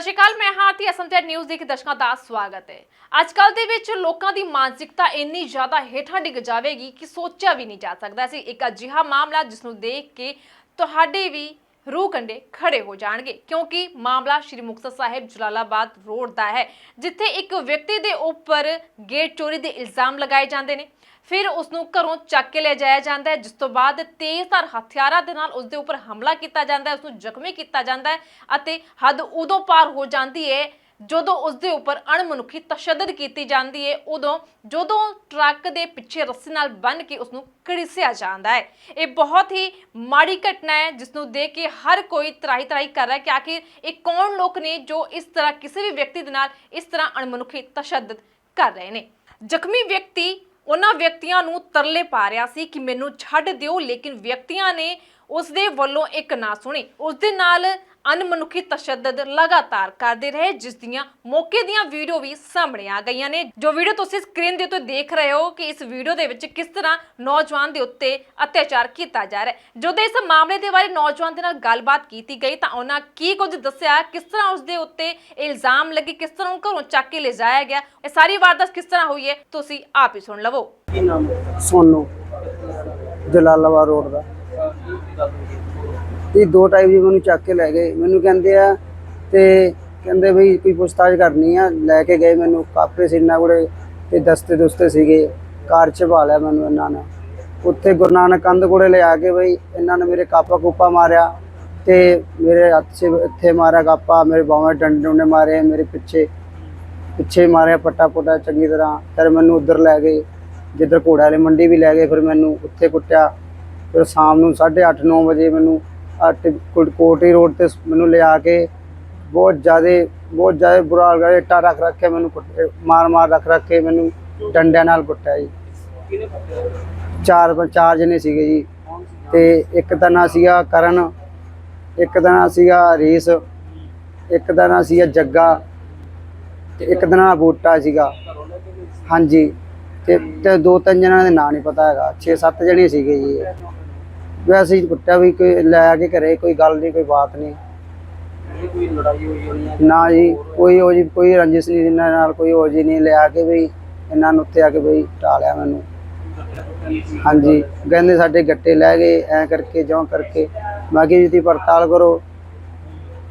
ਸਤਿ ਸ਼੍ਰੀ ਅਕਾਲ, ਮੈਂ ਹਾਂ ਤੇ ਅਸਮਝਾ ਨਿਊਜ਼ ਦੇ ਦਰਸ਼ਕਾਂ ਦਾ ਸਵਾਗਤ ਹੈ। ਅੱਜ ਕੱਲ ਦੇ ਵਿੱਚ ਲੋਕਾਂ ਦੀ ਮਾਨਸਿਕਤਾ ਇੰਨੀ ਜ਼ਿਆਦਾ ਹੇਠਾਂ ਡਿੱਗ ਜਾਵੇਗੀ ਕਿ ਸੋਚਿਆ ਵੀ ਨਹੀਂ ਜਾ ਸਕਦਾ ਸੀ। ਇੱਕ ਅਜਿਹਾ ਮਾਮਲਾ ਜਿਸ ਨੂੰ ਦੇਖ ਕੇ ਤੁਹਾਡੇ ਵੀ ਰੂਹ ਕੰਡੇ ਖੜੇ ਹੋ ਜਾਣਗੇ, ਕਿਉਂਕਿ ਮਾਮਲਾ ਸ਼੍ਰੀ ਮੁਕਤਸਰ ਸਾਹਿਬ ਜਲਾਲਾਬਾਦ ਰੋਡ ਦਾ ਹੈ, ਜਿੱਥੇ ਇੱਕ ਵਿਅਕਤੀ ਦੇ ਉੱਪਰ ਗੇਟ ਚੋਰੀ ਦੇ ਇਲਜ਼ਾਮ ਲਗਾਏ ਜਾਂਦੇ ਨੇ। ਫਿਰ ਉਸ ਨੂੰ ਘਰੋਂ ਚੱਕ ਕੇ ਲੈ ਜਾਇਆ ਜਾਂਦਾ ਹੈ, ਜਿਸ ਤੋਂ ਬਾਅਦ ਤੇਜ਼ਧਾਰ ਹਥਿਆਰਾਂ ਦੇ ਨਾਲ ਉਸ ਦੇ ਉੱਪਰ ਹਮਲਾ ਕੀਤਾ ਜਾਂਦਾ ਹੈ ਉਸ ਨੂੰ ਜ਼ਖਮੀ ਕੀਤਾ ਜਾਂਦਾ ਹੈ ਅਤੇ ਹੱਦ ਉਦੋਂ ਪਾਰ ਹੋ ਜਾਂਦੀ ਹੈ, ਜਦੋਂ ਉਸ ਦੇ ਉੱਪਰ ਅਣਮਨੁੱਖੀ ਤਸ਼ੱਦਦ ਕੀਤੀ ਜਾਂਦੀ ਹੈ, ਉਦੋਂ ਜਦੋਂ ਟਰੱਕ ਦੇ ਪਿੱਛੇ ਰੱਸੀ ਨਾਲ ਬੰਨ੍ਹ ਕੇ ਉਸ ਨੂੰ ਘੜੀਸਿਆ ਜਾਂਦਾ ਹੈ। ਇਹ ਬਹੁਤ ਹੀ ਮਾੜੀ ਘਟਨਾ ਹੈ ਜਿਸ ਨੂੰ ਦੇਖ ਕੇ ਹਰ ਕੋਈ ਤਰਾਈ ਤਰਾਈ ਕਰ ਰਿਹਾ ਹੈ ਕਿ ਆਖਿਰ ਇਹ ਕੌਣ ਲੋਕ ਨੇ ਜੋ ਇਸ ਤਰ੍ਹਾਂ ਕਿਸੇ ਵੀ ਵਿਅਕਤੀ ਦੇ ਨਾਲ ਇਸ ਤਰ੍ਹਾਂ ਅਣਮਨੁੱਖੀ ਤਸ਼ੱਦਦ ਕਰ ਰਹੇ ਨੇ। ਜ਼ਖਮੀ ਵਿਅਕਤੀ ਉਹਨਾਂ ਵਿਅਕਤੀਆਂ ਨੂੰ ਤਰਲੇ ਪਾ ਰਿਹਾ ਸੀ ਕਿ ਮੈਨੂੰ ਛੱਡ ਦਿਓ, ਲੇਕਿਨ ਵਿਅਕਤੀਆਂ ਨੇ ਉਸ ਦੇ ਵੱਲੋਂ ਇੱਕ ਨਾ ਸੁਣੀ। ਉਸ ਦੇ ਨਾਲ ਅਨਮਨੁੱਖੀ ਤਸ਼ੱਦਦ ਲਗਾਤਾਰ ਕਰਦੇ ਰਹੇ, ਜਿਸ ਦੀਆਂ ਮੌਕੇ ਦੀਆਂ ਵੀਡੀਓ ਵੀ ਸਾਹਮਣੇ ਆ ਗਈਆਂ ਨੇ। ਜੋ ਵੀਡੀਓ ਤੁਸੀਂ ਸਕਰੀਨ ਦੇ ਉੱਤੇ ਦੇਖ ਰਹੇ ਹੋ ਕਿ ਇਸ ਵੀਡੀਓ ਦੇ ਵਿੱਚ ਕਿਸ ਤਰ੍ਹਾਂ ਨੌਜਵਾਨ ਦੇ ਉੱਤੇ ਅਤਿਆਚਾਰ ਕੀਤਾ ਜਾ ਰਿਹਾ ਹੈ। ਜਦੋਂ ਇਸ ਮਾਮਲੇ ਦੇ ਬਾਰੇ ਨੌਜਵਾਨ ਦੇ ਨਾਲ ਗੱਲਬਾਤ ਕੀਤੀ ਗਈ ਤਾਂ ਉਹਨਾਂ ਕੀ ਕੁਝ ਦੱਸਿਆ, ਕਿਸ ਤਰ੍ਹਾਂ ਉਸ ਦੇ ਉੱਤੇ ਇਲਜ਼ਾਮ ਲੱਗੇ, ਕਿਸ ਤਰ੍ਹਾਂ ਉਹ ਘਰੋਂ ਚੱਕ ਕੇ ਲਿਜਾਇਆ ਗਿਆ, ਇਹ ਸਾਰੀ ਵਾਰਦਾਤ ਕਿਸ ਤਰ੍ਹਾਂ ਹੋਈ ਹੈ, ਤੁਸੀਂ ਆਪ ਹੀ ਸੁਣ ਲਵੋ। ਕੀ ਨਾਮ ਸੋਨੂ, ਜਲਾਲਾਬਾਦ ਰੋਡ ਦਾ। ਇਹ ਦੋ ਟਾਈਪ ਜੀ ਮੈਨੂੰ ਚੱਕ ਕੇ ਲੈ ਗਏ। ਮੈਨੂੰ ਕਹਿੰਦੇ ਆ ਤੇ ਕਹਿੰਦੇ ਵੀ ਕੋਈ ਪੁੱਛਤਾਛ ਕਰਨੀ ਆ। ਲੈ ਕੇ ਗਏ ਮੈਨੂੰ, ਕਾਪੇ ਸੀ ਇਹਨਾਂ ਕੋਲੇ ਤੇ ਦਸਤੇ ਦੁਸਤੇ ਸੀਗੇ। ਕਾਰ ਚ ਪਾ ਲਿਆ ਮੈਨੂੰ ਇਹਨਾਂ ਨੇ। ਉੱਥੇ ਗੁਰੂ ਨਾਨਕ ਕੰਧ ਕੋਲੇ ਲਿਆ ਕੇ ਬਈ ਇਹਨਾਂ ਨੇ ਮੇਰੇ ਕਾਪਾ ਕੂਪਾ ਮਾਰਿਆ ਤੇ ਮੇਰੇ ਹੱਥ 'ਚ ਇੱਥੇ ਮਾਰਿਆ ਕਾਪਾ, ਮੇਰੇ ਬਾਹਾਂ 'ਚ ਡੰਡੇ ਡੁੰਡੇ ਮਾਰੇ, ਮੇਰੇ ਪਿੱਛੇ ਪਿੱਛੇ ਮਾਰਿਆ ਪੱਟਾ ਪੁੱਟਾ ਚੰਗੀ ਤਰ੍ਹਾਂ। ਫਿਰ ਮੈਨੂੰ ਉੱਧਰ ਲੈ ਗਏ। ਜਿੱਧਰ ਘੋੜਾ ਵਾਲੀ ਮੰਡੀ ਵੀ ਲੈ ਗਏ, ਫਿਰ ਮੈਨੂੰ ਉੱਥੇ ਕੁੱਟਿਆ। ਫਿਰ ਸ਼ਾਮ ਨੂੰ 8:30 9 ਵਜੇ ਮੈਨੂੰ ਅੱਟ ਕੋਟੀ ਰੋਡ ਤੇ ਮੈਨੂੰ ਲਿਆ ਕੇ ਬਹੁਤ ਜ਼ਿਆਦਾ ਬਹੁਤ ਜ਼ਿਆਦਾ ਬੁਰਾ ਹਾਲ ਕਰਿਆ ਇੱਟਾਂ ਰੱਖ ਰੱਖ ਕੇ ਮੈਨੂੰ ਮਾਰ ਮਾਰ ਰੱਖ ਰੱਖ ਕੇ ਮੈਨੂੰ ਡੰਡਿਆਂ ਨਾਲ ਕੁੱਟਿਆ ਜੀ। ਚਾਰ ਚਾਰ ਜਣੇ ਸੀਗੇ ਜੀ। ਤੇ ਇੱਕ ਦਾ ਨਾਂ ਸੀਗਾ ਕਰਨ ਇੱਕ ਦਾ ਨਾਂ ਸੀਗਾ ਰੀਸ ਇੱਕ ਦਾ ਨਾਂ ਸੀਗਾ ਜੱਗਾ ਤੇ ਇੱਕ ਦਾ ਨਾਂ ਬੂਟਾ ਸੀਗਾ? ਹਾਂਜੀ। ਤੇ ਦੋ ਤਿੰਨ ਜਣਾਂ ਦੇ ਨਾਂ ਨਹੀਂ ਪਤਾ ਹੈਗਾ। 6-7 ਜਣੇ ਸੀਗੇ ਜੀ। ਵੈਸੇ ਹੀ ਕੁੱਟਿਆ ਵੀ ਕੋਈ ਲੈ ਆ ਕੇ ਘਰੇ ਕੋਈ ਗੱਲ ਨਹੀਂ ਕੋਈ ਬਾਤ ਨਹੀਂ। ਇਹ ਕੋਈ ਲੜਾਈ ਹੋਈ ਹੋਣੀ ਹੈ? ਨਾ ਜੀ ਕੋਈ ਉਹ ਜੀ ਕੋਈ ਰੰਜਿਸ਼ ਨਹੀਂ ਇਹਨਾਂ ਨਾਲ ਕੋਈ ਉਹ ਜੀ ਨਹੀਂ। ਲਿਆ ਕੇ ਵੀ ਇਹਨਾਂ ਨੂੰ ਉੱਥੇ ਆ ਕੇ ਬਈ ਢਾਲਿਆ ਮੈਨੂੰ। ਹਾਂਜੀ ਕਹਿੰਦੇ ਸਾਡੇ ਗੱਟੇ ਲੈ ਗਏ ਐ ਕਰਕੇ ਜਿਉਂ ਕਰਕੇ। ਮੈਂ ਕਿਹਾ ਜੀ ਦੀ ਪੜਤਾਲ ਕਰੋ।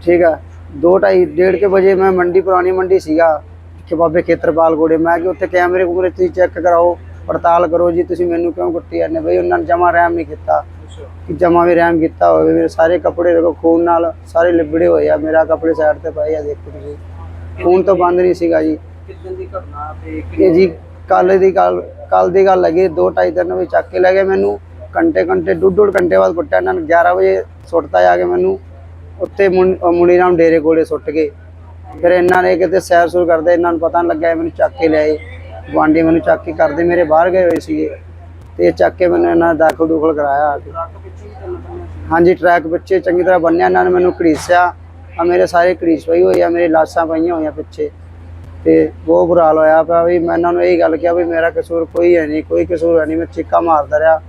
ਠੀਕ ਆ ਦੋ ਢਾਈ ਡੇਢ ਕੇ ਵਜੇ ਮੈਂ ਮੰਡੀ ਪੁਰਾਣੀ ਮੰਡੀ ਸੀਗਾ। ਕਿ ਬਾਬੇ ਖੇਤਰਪਾਲ ਕੋਲੇ ਮੈਂ ਕਿ ਉੱਥੇ ਕੈਮਰੇ ਕੁਮਰੇ ਤੁਸੀਂ ਚੈੱਕ ਕਰਾਓ ਪੜਤਾਲ ਕਰੋ ਜੀ ਤੁਸੀਂ ਮੈਨੂੰ ਕਿਉਂ ਕੁੱਟੀ ਜਾਂਦੇ ਬਈ ਉਹਨਾਂ ਨੇ ਜਮਾ ਰਹਿਮ ਨਹੀਂ ਕੀਤਾ। ਕਿ ਜਮਾ ਵੀ ਰਹਿਮ ਕੀਤਾ ਹੋਵੇ ਮੇਰੇ ਸਾਰੇ ਕੱਪੜੇ ਦੇਖੋ ਖੂਨ ਨਾਲ ਸਾਰੇ ਲਿਬੜੇ ਹੋਏ ਆ ਮੇਰਾ ਕੱਪੜੇ ਸਾਈਡ ਤੇ ਪਏ ਆ ਦੇਖੋ ਤੁਸੀਂ। ਖੂਨ ਤੋਂ ਬੰਦ ਨਹੀਂ ਸੀਗਾ ਜੀ। ਕਿੱਦਣ ਦੀ ਘਟਨਾ ਤੇ ਇਹ ਜੀ ਕੱਲ ਦੀ ਗੱਲ ਕੱਲ ਦੀ ਗੱਲ ਲੱਗੀ ਦੋ ਢਾਈ ਤਿੰਨ ਵਜੇ ਚੱਕ ਕੇ ਲੈ ਗਏ ਮੈਨੂੰ। ਘੰਟੇ ਘੰਟੇ ਡੂਢ ਡੂਢ ਘੰਟੇ ਬਾਅਦ ਕੁੱਟਿਆ ਇਹਨਾਂ ਨੇ। 11 ਵਜੇ ਸੁੱਟਤਾ ਜਾ ਕੇ ਮੈਨੂੰ। ਉੱਥੇ ਮੁੰ- ਅਹ ਮੁਨੀਰਾਮ ਡੇਰੇ ਕੋਲੇ ਸੁੱਟ ਗਏ। ਫਿਰ ਇਹਨਾਂ ਨੇ ਕਿਤੇ ਸੈਰ ਸੂਰ ਕਰਦੇ ਇਹਨਾਂ ਨੂੰ ਪਤਾ ਨਹੀਂ ਲੱਗਿਆ ਮੈਨੂੰ ਚੱਕ ਕੇ ਲਿਆਏ ਗੁਆਂਢੀ ਮੈਨੂੰ ਚੱਕ ਕੇ ਕਰਦੇ ਮੇਰੇ ਬਾਹਰ ਗਏ ਹੋਏ ਸੀਗੇ। ਤੇ ਚੱਕ ਕੇ ਮੈਨੂੰ ਇਹਨਾਂ ਨੇ ਦਾਖਲ ਦੁਖਲ ਕਰਾਇਆ ਆ ਕੇ। ਹਾਂਜੀ ਟਰੈਕ ਪਿੱਛੇ ਚੰਗੀ ਤਰ੍ਹਾਂ ਬੰਨਿਆ, ਇਹਨਾਂ ਨੇ ਮੈਨੂੰ ਘੜੀਸਿਆ। ਆ ਮੇਰੇ ਸਾਰੇ ਘੜੀਸ ਪਈ ਹੋਈ ਆ ਮੇਰੀ ਲਾਸ਼ਾਂ ਪਈਆਂ ਹੋਈਆਂ ਪਿੱਛੇ। ਤੇ ਬਹੁਤ ਬੁਰਾ ਹਾਲ ਹੋਇਆ ਪਿਆ ਵੀ ਮੈਂ ਇਹਨਾਂ ਨੂੰ ਇਹੀ ਗੱਲ ਕਿਹਾ ਵੀ ਮੇਰਾ ਕਸੂਰ ਕੋਈ ਹੈ ਨਹੀਂ, ਕੋਈ ਕਸੂਰ ਹੈ ਨਹੀਂ, ਮੈਂ ਚੀਕਾ ਮਾਰਦਾ ਰਿਹਾ।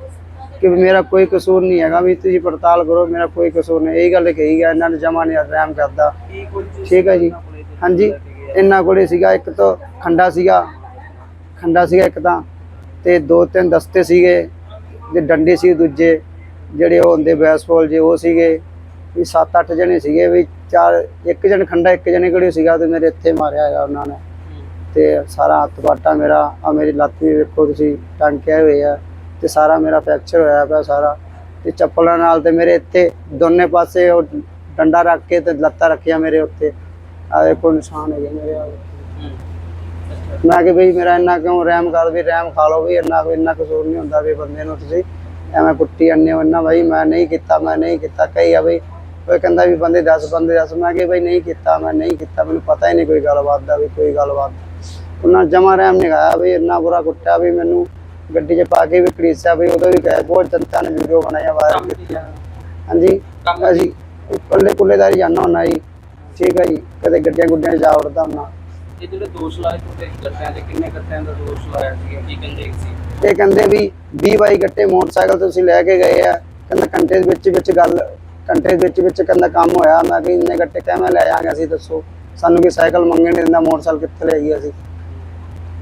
ਕਿ ਵੀ ਮੇਰਾ ਕੋਈ ਕਸੂਰ ਨਹੀਂ ਹੈਗਾ, ਵੀ ਤੁਸੀਂ ਪੜਤਾਲ ਕਰੋ, ਮੇਰਾ ਕੋਈ ਕਸੂਰ ਨਹੀਂ। ਇਹ ਗੱਲ ਕਹੀ ਗਿਆ, ਇਹਨਾਂ ਨੇ ਜਮਾ ਨਹੀਂ ਰਹਿਮ ਕਰਦਾ। ਠੀਕ ਹੈ ਜੀ। ਹਾਂਜੀ, ਇਹਨਾਂ ਕੋਲੇ ਸੀਗਾ ਇੱਕ ਤਾਂ ਖੰਡਾ ਸੀਗਾ ਖੰਡਾ ਸੀਗਾ ਇੱਕ ਤਾਂ। ਤੇ ਦੋ ਤਿੰਨ ਦਸਤੇ ਸੀਗੇ ਤੇ ਡੰਡੇ ਸੀ ਦੂਜੇ, ਜਿਹੜੇ ਉਹ ਹੁੰਦੇ ਬੈਸਬਾਲ ਜੇ ਉਹ ਸੀਗੇ, ਵੀ 7-8 ਜਣੇ ਸੀਗੇ, ਵੀ ਚਾਰ, ਇੱਕ ਜਣ ਖੰਡਾ, ਇੱਕ ਜਣੇ ਕਿਹੜੇ ਸੀਗਾ, ਤੇ ਮੇਰੇ ਇੱਥੇ ਮਾਰਿਆ ਹੈਗਾ ਉਹਨਾਂ ਨੇ। ਤੇ ਸਾਰਾ ਹੱਥ ਪਾਟਾ ਮੇਰਾ ਆ ਮੇਰੀ ਲੱਤ ਵੀ ਵੇਖੋ ਤੁਸੀਂ ਟਾਂਕੇ ਹੋਏ ਆ, ਤੇ ਸਾਰਾ ਮੇਰਾ ਫ੍ਰੈਕਚਰ ਹੋਇਆ ਪਿਆ ਸਾਰਾ। ਤੇ ਚੱਪਲਾਂ ਨਾਲ ਤੇ ਮੇਰੇ ਇੱਥੇ ਦੋਨੇ ਪਾਸੇ ਉਹ ਡੰਡਾ ਰੱਖ ਕੇ ਤੇ ਲੱਤਾਂ ਰੱਖੀਆਂ ਮੇਰੇ ਉੱਤੇ। ਆ ਦੇਖੋ ਨਿਸ਼ਾਨ ਹੈਗੇ ਮੇਰੇ ਆ ਮੈਂ ਕਿ ਬਈ ਮੇਰਾ ਇੰਨਾ ਕਿਉਂ ਰਹਿਮ ਕਰ ਵੀ ਰਹਿਮ ਖਾ ਲਓ ਵੀ ਇੰਨਾ ਕੋਈ ਇੰਨਾ ਕਸੂਰ ਨਹੀਂ ਹੁੰਦਾ ਵੀ ਬੰਦੇ ਨੂੰ ਤੁਸੀਂ ਐਵੇਂ ਕੁੱਟੀ ਜਾਂਦੇ ਹੋ ਇੰਨਾ ਬਈ ਮੈਂ ਨਹੀਂ ਕੀਤਾ ਮੈਂ ਨਹੀਂ ਕੀਤਾ ਕਈ ਆ ਬਈ ਕੋਈ ਕਹਿੰਦਾ ਵੀ ਬੰਦੇ 10 ਬੰਦੇ 10 ਮੈਂ ਕਿ ਬਈ ਨਹੀਂ ਕੀਤਾ ਮੈਂ ਨਹੀਂ ਕੀਤਾ ਮੈਨੂੰ ਪਤਾ ਹੀ ਨਹੀਂ ਕੋਈ ਗੱਲਬਾਤ ਦਾ ਵੀ ਕੋਈ ਗੱਲਬਾਤ ਉਹਨਾਂ ਜਮਾ ਰਹਿਮ ਨਹੀਂ ਖਾਇਆ ਵੀ ਇੰਨਾ ਬੁਰਾ ਕੁੱਟਿਆ ਵੀ ਮੈਨੂੰ ਗੱਡੀ 'ਚ ਪਾ ਕੇ ਵੀ ਘੜੀਸਿਆ ਵੀ ਉਦੋਂ ਵੀ ਗਏ ਬਹੁਤ ਜਨਤਾ ਨੇ ਵੀਡੀਓ ਬਣਾਇਆ ਵਾਇਰਲ ਕੀਤੀਆਂ ਹਾਂਜੀ? ਅਸੀਂ ਕੱਲੇ ਕੁੱਲੇਦਾਰੀ ਜਾਣਾ ਹੁੰਦਾ ਜੀ। ਠੀਕ ਹੈ ਜੀ ਕਦੇ ਗੱਡੀਆਂ ਗੁੱਡੀਆਂ 'ਚ ਜਾ ਵੜਦਾ ਹੁੰਦਾ। ਇਹ ਜਿਹੜੇ ਦੋਸ਼ ਲਾਏ ਤੁਹਾਡੇ ਗੱਟਿਆਂ ਤੇ ਕਿੰਨੇ ਗੱਟਿਆਂ ਦਾ ਦੋਸ਼ ਲਾਇਆ ਸੀ ਕੀ ਕਹਿੰਦੇ ਸੀ? ਇਹ ਕਹਿੰਦੇ ਵੀ 20 ਬਾਈ ਗੱਟੇ ਮੋਟਰਸਾਈਕਲ ਤੁਸੀਂ ਲੈ ਕੇ ਗਏ ਆ, ਕਹਿੰਦਾ ਘੰਟੇ ਦੇ ਵਿੱਚ ਵਿੱਚ ਗੱਲ, ਘੰਟੇ ਦੇ ਵਿੱਚ ਵਿੱਚ ਕਹਿੰਦਾ ਕੰਮ ਹੋਇਆ, ਮੈਂ ਕਿ ਇੰਨੇ ਗੱਟੇ ਕਿਵੇਂ ਲੈ ਆਂਗੇ ਅਸੀਂ, ਦੱਸੋ। ਸਾਨੂੰ ਕਿ ਸਾਈਕਲ ਮੰਗਣ ਨਹੀਂ ਦਿੰਦਾ, ਮੋਟਰਸਾਈਕਲ ਕਿੱਥੇ ਲੈ ਗਈ ਅਸੀਂ?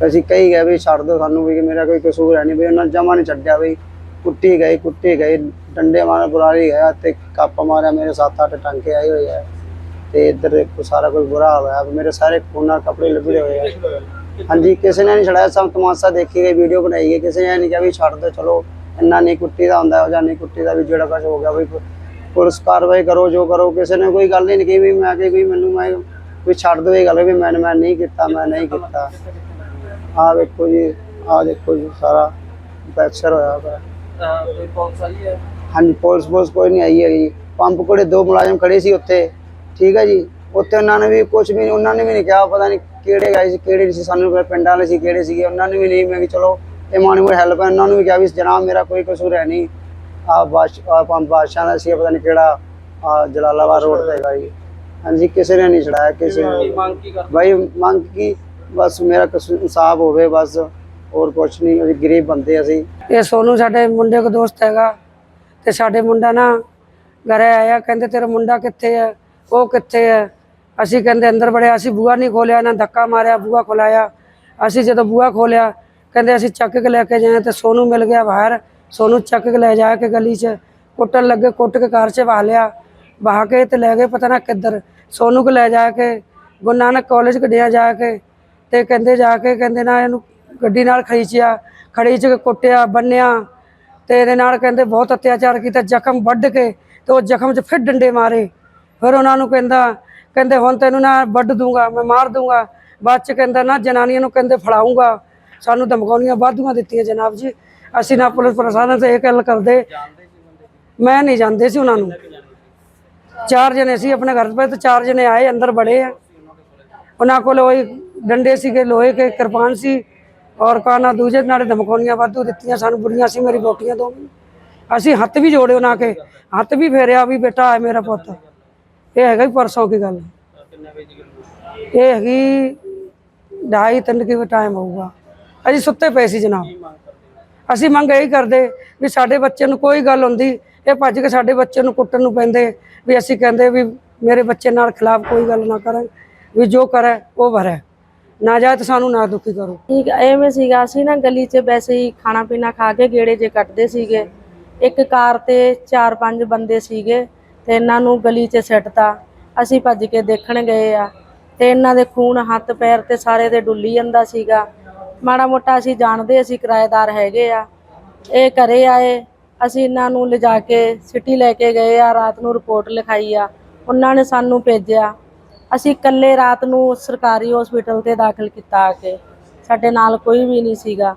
ਅਸੀਂ ਕਹੀ ਗਏ ਵੀ ਛੱਡ ਦਿਓ ਸਾਨੂੰ ਵੀ, ਮੇਰਾ ਕੋਈ ਕਸੂਰ ਹੈ ਨਹੀਂ ਵੀ ਉਹਨਾਂ ਜਮਾ ਨਹੀਂ ਛੱਡਿਆ ਵੀ, ਕੁੱਟੀ ਗਏ ਕੁੱਟੀ ਗਏ, ਡੰਡੇ ਮਾਰ ਬੁਰਾਰੀ ਗਿਆ ਤੇ ਕੱਪ ਮਾਰਿਆ, ਮੇਰੇ ਸੱਤ ਅੱਠ ਟਾਂਕੇ ਆਏ ਹੋਏ ਆ। ਤੇ ਇੱਧਰ ਦੇਖੋ ਸਾਰਾ ਕੁਝ ਬੁਰਾ ਹੋਇਆ ਮੇਰੇ ਸਾਰੇ ਖੂਨਾਂ ਕੱਪੜੇ ਲਿਬੜੇ ਹੋਏ ਆ। ਹਾਂਜੀ ਕਿਸੇ ਨੇ ਨਹੀਂ ਛੜਾਇਆ ਸਭ ਤਮਾਸ਼ਾ ਦੇਖੀ ਗਈ ਵੀਡੀਓ ਬਣਾਈ ਗਈ ਕਿਸੇ ਨੇ ਨਹੀਂ ਕਿਹਾ ਵੀ ਛੱਡ ਦਿਓ ਚਲੋ ਇੰਨਾ ਨਹੀਂ ਕੁੱਟੀ ਦਾ ਹੁੰਦਾ ਜਾਂ ਨਹੀਂ ਕੁੱਟੀ ਦਾ ਵੀ ਜਿਹੜਾ ਕੁਝ ਹੋ ਗਿਆ ਵੀ ਪੁਲਿਸ ਕਾਰਵਾਈ ਕਰੋ ਜੋ ਕਰੋ ਕਿਸੇ ਨੇ ਕੋਈ ਗੱਲ ਨਹੀਂ ਕਹੀ ਵੀ ਮੈਂ ਕਿ ਵੀ ਮੈਨੂੰ ਮੈਂ ਵੀ ਛੱਡ ਦਿਓ ਇਹ ਗੱਲ ਵੀ ਮੈਂ ਮੈਂ ਨਹੀਂ ਕੀਤਾ ਮੈਂ ਨਹੀਂ ਕੀਤਾ। ਆਹ ਵੇਖੋ ਜੀ ਆਹ ਦੇਖੋ ਜੀ ਸਾਰਾ ਫੈਕਚਰ ਹੋਇਆ ਅਹ ਕੋਈ ਪੁਲਿਸ ਆਈ ਹੈ? ਹਾਂਜੀ ਪੁਲਿਸ ਪੁਲਿਸ ਕੋਈ ਨਹੀਂ ਆਈ ਹੈਗੀ। ਪੰਪ ਕੋਲੇ ਦੋ ਮੁਲਾਜ਼ਮ ਖੜੇ ਸੀ ਉੱਥੇ। ਠੀਕ ਹੈ ਜੀ। ਉੱਥੇ ਉਹਨਾਂ ਨੇ ਵੀ ਕੁਝ ਵੀ ਉਹਨਾਂ ਨੇ ਵੀ ਨਹੀਂ ਕਿਹਾ ਪਤਾ ਨਹੀਂ ਕਿਹੜੇ ਗਾਈ ਸੀ ਕਿਹੜੇ ਸੀ ਸਾਨੂੰ ਪਿੰਡਾਂ ਵਾਲੇ ਸੀ ਕਿਹੜੇ ਸੀਗੇ। ਉਹਨਾਂ ਨੇ ਵੀ ਨਹੀਂ ਮੈਂ ਕਿ ਚਲੋ ਇਹ ਮਾੜੀ ਮੋਟੀ ਹੈਲਪ ਹੈ। ਉਹਨਾਂ ਨੂੰ ਵੀ ਕਿਹਾ ਵੀ ਜਨਾਬ ਮੇਰਾ ਕੋਈ ਕਸੂਰ ਹੈ ਨਹੀਂ। ਆ ਬਾਸ਼ ਬਾਦਸ਼ਾਹ ਦਾ ਸੀ ਪਤਾ ਨਹੀਂ ਕਿਹੜਾ ਆ ਜਲਾਲਾਬਾਦ ਰੋਡ ਤੇ ਹੈਗਾ ਜੀ। ਹਾਂਜੀ ਕਿਸੇ ਨੇ ਨਹੀਂ ਛੜਾਇਆ ਕਿਸੇ ਨੇ ਮੰਗ ਕੀ ਭਾਈ ਮੰਗ ਕੀ? ਬਸ ਮੇਰਾ ਕਸੂਰ ਇਨਸਾਫ ਹੋਵੇ ਬਸ। ਹੋਰ ਕੁਝ ਨਹੀਂ ਅਸੀਂ ਗਰੀਬ ਬੰਦੇ ਅਸੀਂ। ਇਹ ਸੋਨੂ ਸਾਡੇ ਮੁੰਡੇ ਕੋ ਦੋਸਤ ਹੈਗਾ। ਤੇ ਸਾਡੇ ਮੁੰਡਾ ਨਾ ਘਰੇ ਆਇਆ ਕਹਿੰਦੇ ਤੇਰਾ ਮੁੰਡਾ ਕਿੱਥੇ ਹੈ? ਉਹ ਕਿੱਥੇ ਹੈ? ਅਸੀਂ ਕਹਿੰਦੇ ਅੰਦਰ ਬੜਿਆ ਅਸੀਂ ਬੂਆ ਨਹੀਂ ਖੋਲਿਆ, ਨਾ ਧੱਕਾ ਮਾਰਿਆ ਬੂਆ ਖੋਲਾਇਆ। ਅਸੀਂ ਜਦੋਂ ਬੂਆ ਖੋਲਿਆ, ਕਹਿੰਦੇ ਅਸੀਂ ਚੱਕ ਕੇ ਲੈ ਕੇ ਜਾਏ ਤੇ ਸੋਨੂ ਮਿਲ ਗਿਆ ਬਾਹਰ। ਸੋਨੂ ਚੱਕ ਕੇ ਲੈ ਜਾ ਕੇ ਗਲੀ 'ਚ, ਕੁੱਟਣ ਲੱਗੇ, ਕੁੱਟ ਕੇ ਕਾਰ 'ਚ ਵਾਹ ਲਿਆ। ਵਾਹ ਕੇ ਤੇ ਲੈ ਗਏ ਪਤਾ ਨਾ ਕਿੱਧਰ। ਸੋਨੂ ਕੋ ਲੈ ਜਾ ਕੇ, ਗੁਰੂ ਨਾਨਕ ਕਾਲਜ ਕੱਢਿਆ ਜਾ ਕੇ ਤੇ ਕਹਿੰਦੇ ਜਾ ਕੇ, ਕਹਿੰਦੇ ਨਾ ਇਹਨੂੰ ਗੱਡੀ ਨਾਲ ਖਰੀਚਿਆ ਖੜੀਚ ਕੇ ਕੁੱਟਿਆ, ਬੰਨਿਆ ਤੇ ਇਹਦੇ ਨਾਲ ਕਹਿੰਦੇ ਬਹੁਤ ਅਤਿਆਚਾਰ ਕੀਤਾ, ਜ਼ਖਮ ਵੱਢ ਕੇ ਤੇ ਉਹ ਜ਼ਖਮ 'ਚ ਫਿਰ ਡੰਡੇ ਮਾਰੇ। ਫਿਰ ਉਹਨਾਂ ਨੂੰ ਕਹਿੰਦਾ, ਕਹਿੰਦੇ ਹੁਣ ਤੈਨੂੰ ਨਾ ਵੱਢ ਦੂੰਗਾ, ਮੈਂ ਮਾਰ ਦੂੰਗਾ। ਬਾਅਦ 'ਚ ਕਹਿੰਦਾ, ਨਾ ਜਨਾਨੀਆਂ ਨੂੰ ਕਹਿੰਦੇ ਫੜਾਉਂਗਾ। ਸਾਨੂੰ ਧਮਕਾਉਣੀਆਂ ਵਾਧੂਆਂ ਦਿੱਤੀਆਂ ਜਨਾਬ ਜੀ। ਅਸੀਂ ਨਾ ਪੁਲਿਸ ਪ੍ਰਸ਼ਾਸਨ ਤੇ ਇਹ ਗੱਲ ਕਰਦੇ। ਮੈਂ ਨਹੀਂ ਜਾਂਦੇ ਸੀ ਉਹਨਾਂ ਨੂੰ। ਚਾਰ ਜਣੇ ਸੀ ਆਪਣੇ ਘਰ ਪਏ ਤੇ ਚਾਰ ਜਣੇ ਆਏ, ਅੰਦਰ ਬੜੇ ਆ। ਉਹਨਾਂ ਕੋਲ ਉਹੀ ਡੰਡੇ ਸੀਗੇ, ਲੋਹੇ ਕੇ ਕਿਰਪਾਨ ਸੀ। ਔਰ ਕਾਨਾ ਦੂਜੇ ਨਾਲੇ ਧਮਕਾਉਣੀਆਂ ਵਾਧੂ ਦਿੱਤੀਆਂ, ਸਾਨੂੰ ਬੁੜੀਆਂ ਸੀ ਮੇਰੀ ਬੋਟੀਆਂ ਦੋ ਅਸੀਂ ਹੱਥ ਵੀ ਜੋੜੇ ਉਹਨਾਂ ਕੇ। ਹੱਥ ਵੀ ਫੇਰਿਆ ਵੀ ਬੇਟਾ ਹੈ ਮੇਰਾ ਪੁੱਤ। ਇਹ ਹੈਗਾ ਹੀ ਪਰਸੋਂ ਕੀ ਗੱਲ ਕਿੰਨੇ ਵਜੇ ਦੀ ਗੱਲ। ਇਹ ਹੈਗੀ ਢਾਈ ਤਿੰਨ ਕੀ ਟਾਈਮ ਹੋਊਗਾ। ਅਸੀਂ ਸੁੱਤੇ ਪਏ ਸੀ ਜਨਾਬ। ਅਸੀਂ ਮੰਗ ਇਹੀ ਕਰਦੇ ਵੀ ਸਾਡੇ ਬੱਚੇ ਨੂੰ ਕੋਈ ਗੱਲ ਹੁੰਦੀ ਇਹ ਭੱਜ ਕੇ ਸਾਡੇ ਬੱਚੇ ਨੂੰ ਕੁੱਟਣ ਨੂੰ ਪੈਂਦੇ ਵੀ ਅਸੀਂ ਕਹਿੰਦੇ ਵੀ ਮੇਰੇ ਬੱਚੇ ਨਾਲ ਖਿਲਾਫ ਕੋਈ ਗੱਲ ਨਾ ਕਰਨ ਵੀ ਜੋ ਕਰੇ ਉਹ ਭਰੇ। ਨਾ ਜਾਏ ਤਾਂ ਸਾਨੂੰ ਨਾ ਦੁਖੀ ਕਰੋ। ਠੀਕ ਆ, ਐਵੇਂ ਸੀਗਾ ਅਸੀਂ ਨਾ ਗਲੀ 'ਚ ਵੈਸੇ ਹੀ ਖਾਣਾ ਪੀਣਾ ਖਾ ਕੇ ਗੇੜੇ ਜੇ ਕੱਟਦੇ ਸੀਗੇ। ਇੱਕ ਕਾਰ ਤੇ ਚਾਰ ਪੰਜ ਬੰਦੇ ਸੀਗੇ। ਤੇ ਇਹਨਾਂ ਨੂੰ ਗਲੀ 'ਚ ਸਿੱਟਤਾ। ਅਸੀਂ ਭੱਜ ਕੇ ਦੇਖਣ ਗਏ ਆ ਤੇ ਇਹਨਾਂ ਦੇ ਖੂਨ ਹੱਥ ਪੈਰ ਤੇ ਸਾਰੇ ਦੇ ਡੁੱਲੀ ਜਾਂਦਾ ਸੀਗਾ। ਮਾੜਾ ਮੋਟਾ ਅਸੀਂ ਜਾਣਦੇ ਅਸੀਂ ਕਿਰਾਏਦਾਰ ਹੈਗੇ ਆ। ਇਹ ਘਰੇ ਆਏ, ਅਸੀਂ ਇਹਨਾਂ ਨੂੰ ਲਿਜਾ ਕੇ ਸਿਟੀ ਲੈ ਕੇ ਗਏ ਆ, ਰਾਤ ਨੂੰ ਰਿਪੋਰਟ ਲਿਖਾਈ ਆ। ਉਹਨਾਂ ਨੇ ਸਾਨੂੰ ਭੇਜਿਆ। ਅਸੀਂ ਇਕੱਲੇ ਰਾਤ ਨੂੰ ਸਰਕਾਰੀ ਹਸਪੀਟਲ ਤੇ ਦਾਖਲ ਕੀਤਾ ਆ ਕੇ। ਸਾਡੇ ਨਾਲ ਕੋਈ ਵੀ ਨਹੀਂ ਸੀਗਾ।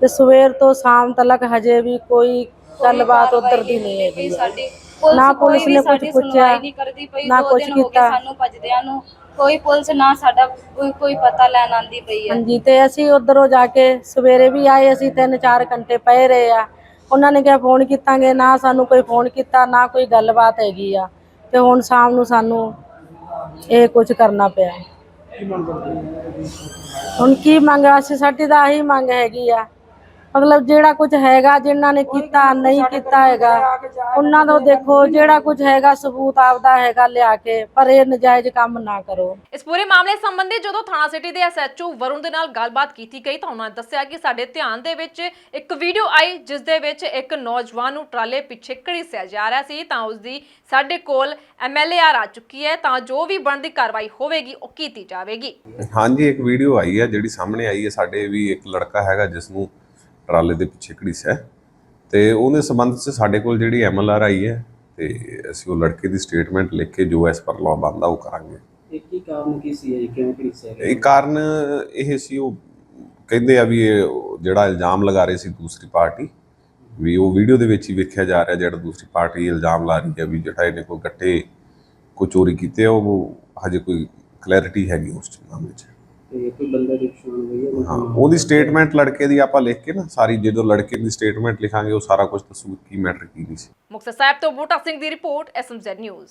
ਤੇ ਸਵੇਰ ਤੋਂ ਸ਼ਾਮ ਤੱਕ ਹਜੇ ਵੀ ਕੋਈ ਗੱਲਬਾਤ ਉਧਰ ਦੀ ਨਹੀਂ ਹੈਗੀ। ਸਾਡੀ ਨਾ ਪੁਲਿਸ ਨੇ ਸਾਡੀ ਪੁੱਛਿਆ, ਸੁਣਵਾਈ ਨਹੀਂ ਕਰਦੀ ਪਈ ਨਾ ਗਏ ਕੀਤਾ। ਸਾਨੂੰ ਭੱਜਦਿਆਂ ਨੂੰ। ਕੋਈ ਪੁਲਿਸ ਨਾ ਸਾਡਾ ਕੋਈ ਕੋਈ ਪਤਾ ਲੈਣ ਆਂਦੀ ਪਈ ਹੈ ਹਾਂਜੀ ਤੇ ਅਸੀਂ ਉਧਰੋਂ ਜਾ ਕੇ ਸਵੇਰੇ ਵੀ ਆਏ ਅਸੀਂ 3-4 ਘੰਟੇ ਪਏ ਰਹੇ ਆ। ਉਹਨਾਂ ਨੇ ਕਿਹਾ ਫੋਨ ਕੀਤਾਂਗੇ ਨਾ ਸਾਨੂੰ ਕੋਈ ਫੋਨ ਕੀਤਾ ਨਾ ਕੋਈ ਗੱਲਬਾਤ ਹੈਗੀ ਆ। ਤੇ ਹੁਣ ਸ਼ਾਮ ਨੂੰ ਸਾਨੂੰ ਇਹ ਕੁਝ ਕਰਨਾ ਪਿਆ। ਹੁਣ ਕੀ ਮੰਗ? ਅਸੀਂ ਸਾਡੀ ਤਾਂ ਆਹੀ ਮੰਗ ਹੈਗੀ ਆ ਮਤਲਬ ਜਿਹੜਾ ਕੁਝ ਹੈਗਾ ਜਿਨ੍ਹਾਂ ਨੇ ਕੀਤਾ ਨਹੀਂ ਕੀਤਾ ਹੈਗਾ ਉਹਨਾਂ ਦਾ ਦੇਖੋ ਜਿਹੜਾ ਕੁਝ ਹੈਗਾ ਸਬੂਤ ਆਪਦਾ ਹੈਗਾ ਲਿਆ ਕੇ ਪਰ ਇਹ ਨਜਾਇਜ਼ ਕੰਮ ਨਾ ਕਰੋ। ਇਸ ਪੂਰੇ ਮਾਮਲੇ ਸੰਬੰਧੀ ਜਦੋਂ ਥਾਣਾ ਸਿਟੀ ਦੇ ਐਸਐਚਓ ਵਰੁਣ ਦੇ ਨਾਲ ਗੱਲਬਾਤ ਕੀਤੀ ਗਈ ਤਾਂ ਉਹਨਾਂ ਨੇ ਦੱਸਿਆ ਕਿ ਸਾਡੇ ਧਿਆਨ ਦੇ ਵਿੱਚ ਇੱਕ ਵੀਡੀਓ ਆਈ ਜਿਸ ਦੇ ਵਿੱਚ ਇੱਕ ਨੌਜਵਾਨ ਨੂੰ ਟਰਾਲੇ ਪਿੱਛੇ ਘੜੀਸਿਆ ਜਾ ਰਿਹਾ ਸੀ ਤਾਂ ਉਸ ਦੀ ਸਾਡੇ ਕੋਲ ਐਮਐਲਏਆਰ ਆ ਚੁੱਕੀ ਹੈ ਤਾਂ ਜੋ ਵੀ ਬਣਦੀ ਕਾਰਵਾਈ ਹੋਵੇਗੀ ਉਹ ਕੀਤੀ ਜਾਵੇਗੀ। ਹਾਂਜੀ ਇੱਕ ਵੀਡੀਓ ਆਈ ਹੈ ਜਿਹੜੀ ਸਾਹਮਣੇ ਆਈ ਹੈ ਸਾਡੇ ਵੀ ਇੱਕ ਲੜਕਾ ਹੈਗਾ ਜਿਸ ਨੂੰ ਟਰਾਲੇ ਦੇ ਪਿੱਛੇ ਘੜੀਸਿਆ ਤੇ ਉਹਦੇ ਸੰਬੰਧ 'ਚ ਸਾਡੇ ਕੋਲ ਜਿਹੜੀ ਐਮਐਲਆਰ ਆਈ ਹੈ ਤੇ ਅਸੀਂ ਉਹ ਲੜਕੇ ਦੀ ਸਟੇਟਮੈਂਟ ਲਿਖ ਕੇ ਜੋ ਐਸ ਪਰ ਲਾਅ ਬਣਦਾ ਉਹ ਕਰਾਂਗੇ। ਇਹ ਕੀ ਕਾਰਨ ਕੀ ਸੀ ਇਹ? ਕਿਉਂ ਕ੍ਰਿਸ ਹੈ? ਇਹ ਕਾਰਨ ਇਹ ਸੀ ਉਹ ਕਹਿੰਦੇ ਆ ਵੀ ਇਹ ਜਿਹੜਾ ਇਲਜ਼ਾਮ ਲਗਾ ਰਹੀ ਸੀ ਦੂਸਰੀ ਪਾਰਟੀ ਵੀ ਉਹ ਵੀਡੀਓ ਦੇ ਵਿੱਚ ਹੀ ਵੇਖਿਆ ਜਾ ਰਿਹਾ ਜਿਹੜਾ ਦੂਸਰੀ ਪਾਰਟੀ ਇਲਜ਼ਾਮ ਲਾ ਰਹੀ ਹੈ ਵੀ ਜਿਹੜਾ ਇਹਨੇ ਕੋਈ ਗੱਟੇ ਕੋਈ ਚੋਰੀ ਕੀਤੇ ਉਹ ਹਜੇ ਕੋਈ ਕਲੈਰਿਟੀ ਹੈਗੀ ਉਸ ਮਾਮਲੇ 'ਚ ਤੇ ਕੋਈ ਬੰਦੇ ਦੀ ਪਛਾਣ ਹੋਈ ਹੈ ਕੋਈ ਹਾਂ ਉਹਦੀ ਸਟੇਟਮੈਂਟ ਲੜਕੇ ਦੀ ਆਪਾਂ ਲਿਖ ਕੇ ਨਾ ਸਾਰੀ ਜਦੋਂ ਲੜਕੇ ਦੀ ਸਟੇਟਮੈਂਟ ਲਿਖਾਂਗੇ ਉਹ ਸਾਰਾ ਕੁਝ ਦੱਸੂ ਕੀ ਮੈਟਰ ਕੀ ਨਹੀਂ ਸੀ। ਮੁਕਤਸਰ ਸਾਹਿਬ ਤੋਂ ਬੂਟਾ ਸਿੰਘ ਦੀ ਰਿਪੋਰਟ ਐਸਐਮਜ਼ੈਡ ਨਿਊਜ਼